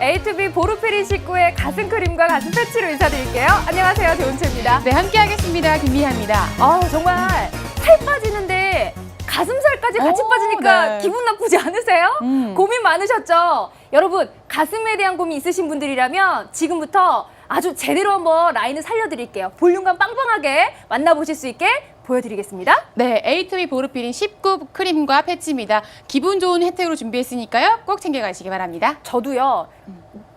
A2B 보르페린 식구의 가슴 크림과 가슴 패치로 인사드릴게요. 안녕하세요, 조은채입니다. 네, 함께하겠습니다. 김미아입니다. 아 정말 살 빠지는데 가슴살까지 같이 오, 빠지니까 네. 기분 나쁘지 않으세요? 음. 고민 많으셨죠? 여러분 가슴에 대한 고민 있으신 분들이라면 지금부터 아주 제대로 한번 라인을 살려드릴게요. 볼륨감 빵빵하게 만나보실 수 있게 보여드리겠습니다. 네, A2B 보르피린 19 크림과 패치입니다. 기분 좋은 혜택으로 준비했으니까요. 꼭 챙겨가시기 바랍니다. 저도요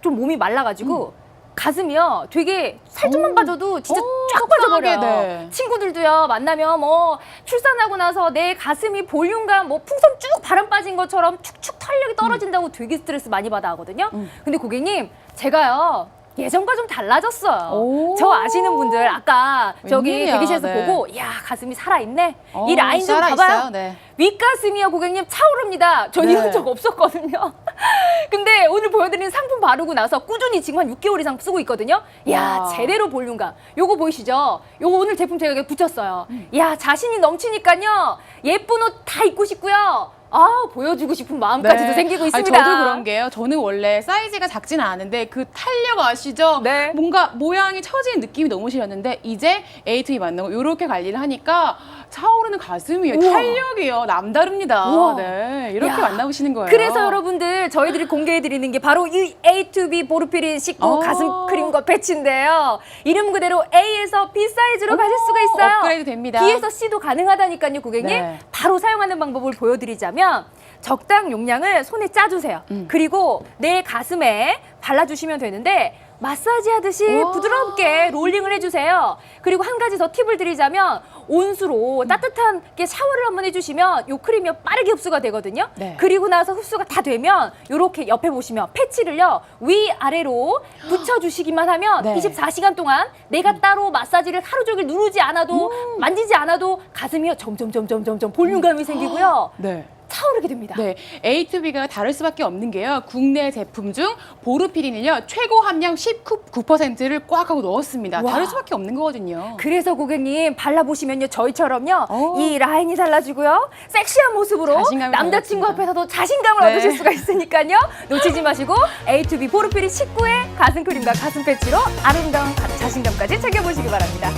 좀 몸이 말라가지고 가슴이요 되게 살 좀만 오. 빠져도 진짜 오, 쫙 빠져버려요. 속상하게, 네. 친구들도요 만나면 뭐 출산하고 나서 내 가슴이 볼륨감 뭐 풍선 쭉 바람 빠진 것처럼 축축 탄력이 떨어진다고 되게 스트레스 많이 받아 하거든요. 음. 근데 고객님 제가요. 예전과 좀 달라졌어요. 오. 저 아시는 분들 아까 저기 웬일이야, 대기실에서 네. 보고 야 가슴이 살아있네. 어, 이 라인 좀 살아있어요, 봐봐요. 네. 윗가슴이요 고객님 차오릅니다. 전 네. 이런 적 없었거든요. 근데 오늘 보여드리는 상품 바르고 나서 꾸준히 지금 한 6개월 이상 쓰고 있거든요. 야 와. 제대로 볼륨감. 요거 보이시죠? 요거 오늘 제품 제가 여기 붙였어요. 음. 야 자신이 넘치니까요. 예쁜 옷 다 입고 싶고요. 아 보여주고 싶은 마음까지도 생기고 있습니다. 네. 아니, 저도 그런 게요. 저는 원래 사이즈가 작지는 않은데 그 탄력 아시죠? 네. 뭔가 모양이 처지는 느낌이 너무 싫었는데 이제 A2B 만나고 이렇게 관리를 하니까 차오르는 가슴이에요. 우와. 탄력이요. 남다릅니다. 우와. 네. 이렇게 야. 만나보시는 거예요. 그래서 여러분들 저희들이 공개해 드리는 게 바로 이 A2B 보르피린 식구 어. 가슴 크림과 패치인데요. 이름 그대로 A에서 B 사이즈로 가실 수가 있어요. 업그레이드 됩니다. B에서 C도 가능하다니까요, 고객님. 네. 바로 사용하는 방법을 보여드리자면 적당 용량을 손에 짜주세요. 음. 그리고 내 가슴에 발라주시면 되는데 마사지 하듯이. 부드럽게 롤링을 해주세요. 그리고 한 가지 더 팁을 드리자면 온수로 음. 따뜻한 게 샤워를 한번 해주시면 요 크림이 빠르게 흡수가 되거든요. 네. 그리고 나서 흡수가 다 되면 요렇게 옆에 보시면 패치를요 위 아래로 붙여주시기만 하면 네. 24시간 동안 내가 따로 마사지를 하루 종일 누르지 않아도 만지지 않아도 가슴이요 점점 점점 점점 볼륨감이 생기고요 네. 차오르게 됩니다. 네, A2B가 다를 수밖에 없는 게요. 국내 제품 중 보르피린을요 최고 함량 19%를 꽉 하고 넣었습니다. 와. 다를 수밖에 없는 거거든요. 그래서 고객님 발라보시면요 저희처럼요 오. 이 라인이 달라지고요 섹시한 모습으로 자신감이 남자친구 달라집니다. 앞에서도 자신감을 네. 얻으실 수가 있으니까요 놓치지 마시고 A2B 보르피린 19의 가슴 크림과 가슴 패치로 아름다운 가- 자신감까지 챙겨보시기 바랍니다